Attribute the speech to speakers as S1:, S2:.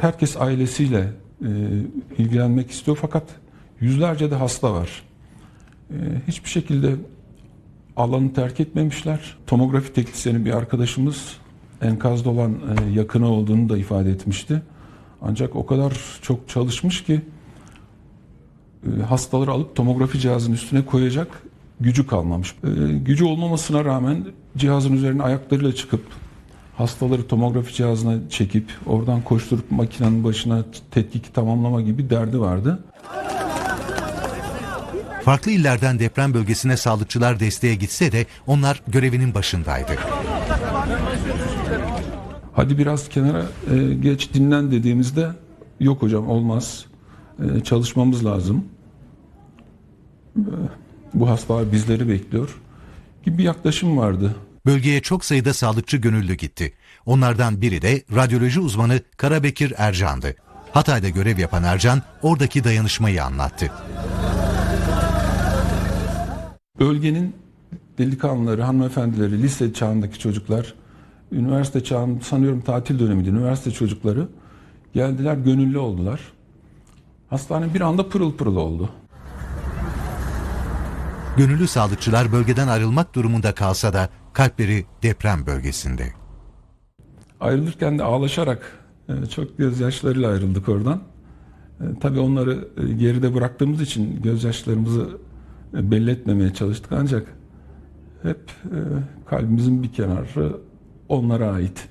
S1: Herkes ailesiyle e, ilgilenmek istiyor fakat yüzlerce de hasta var. E, hiçbir şekilde alanı terk etmemişler. Tomografi teknisyeni bir arkadaşımız enkazda olan e, yakını olduğunu da ifade etmişti. Ancak o kadar çok çalışmış ki e, hastaları alıp tomografi cihazının üstüne koyacak gücü kalmamış. E, gücü olmamasına rağmen cihazın üzerine ayaklarıyla çıkıp hastaları tomografi cihazına çekip oradan koşturup makinenin başına tetkiki tamamlama gibi derdi vardı.
S2: Farklı illerden deprem bölgesine sağlıkçılar desteğe gitse de onlar görevinin başındaydı.
S1: Hadi biraz kenara e, geç dinlen dediğimizde yok hocam olmaz. E, çalışmamız lazım. E, bu hastalar bizleri bekliyor gibi bir yaklaşım vardı.
S2: Bölgeye çok sayıda sağlıkçı gönüllü gitti. Onlardan biri de radyoloji uzmanı Karabekir Ercan'dı. Hatay'da görev yapan Ercan oradaki dayanışmayı anlattı.
S1: Bölgenin delikanlıları, hanımefendileri, lise çağındaki çocuklar, üniversite çağın sanıyorum tatil dönemiydi. Üniversite çocukları geldiler, gönüllü oldular. Hastane bir anda pırıl pırıl oldu.
S2: Gönüllü sağlıkçılar bölgeden ayrılmak durumunda kalsa da kalpleri deprem bölgesinde.
S1: Ayrılırken de ağlaşarak e, çok gözyaşlarıyla ayrıldık oradan. E, Tabii onları e, geride bıraktığımız için gözyaşlarımızı belli etmemeye çalıştık ancak hep kalbimizin bir kenarı onlara ait.